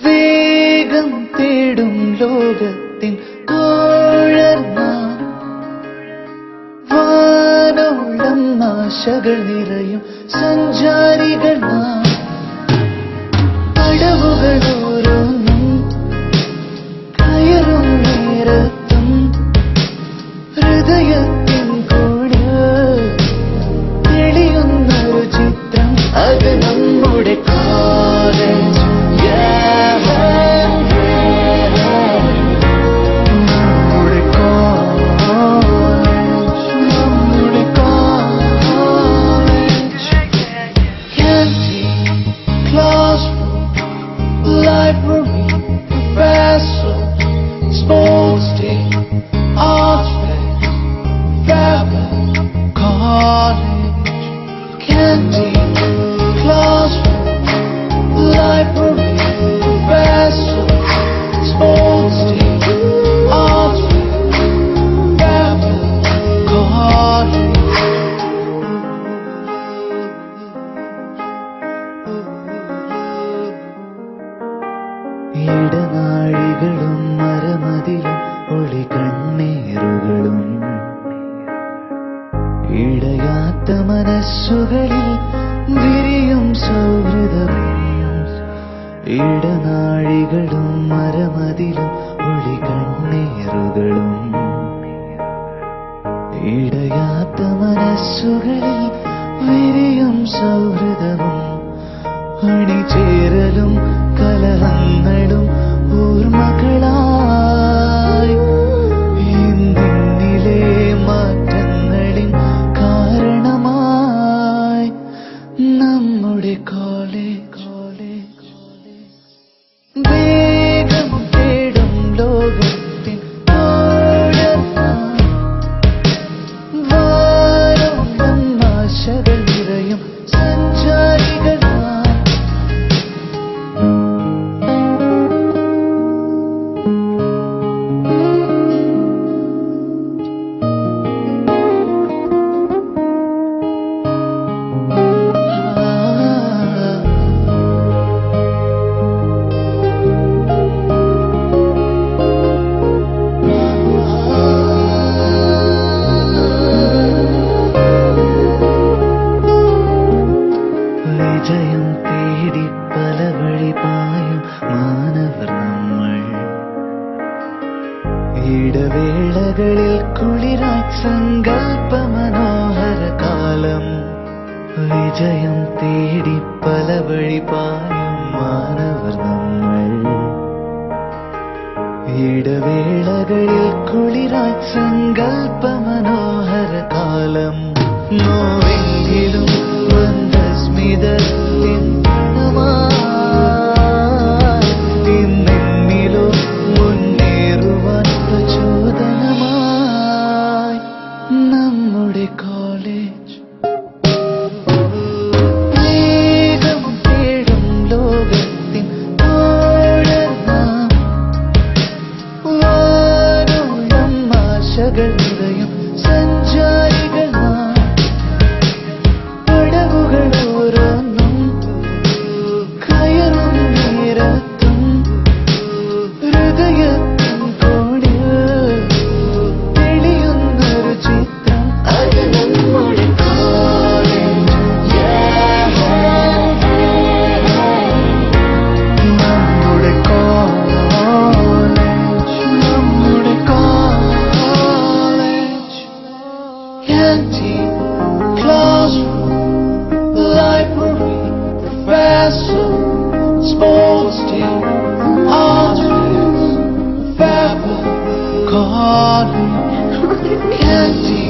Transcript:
വേഗം തേടും ലോകത്തിൻ ആശകൾ നിറയും സഞ്ചാരികൾ നാം പടവുകൾ life will ഇടനാഴികളും മരമതിലും ഒളി കണ്ണീറുകളും. ഇടയാത്ത മനസ്സുകളിൽ വിരിയും സൗഹൃദവും ഇടനാഴികളും മരമതിലും ഒളി കണ്ണീറുകളും. ഇടയാത്ത മനസ്സുകളിൽ വിരിയും സൗഹൃദവും. അണിചേരലും கலகங்களும் ஊர் மகளாக ഇടവേളകളിൽ കുളിരായി സങ്കൽപ്പ മനോഹര കാലം വിജയം തേടി പല വഴി പായും മാനവർ നമ്മൾ ഇടവേളകളിൽ കുളിരായി സങ്കൽപ്പ body. Can't see.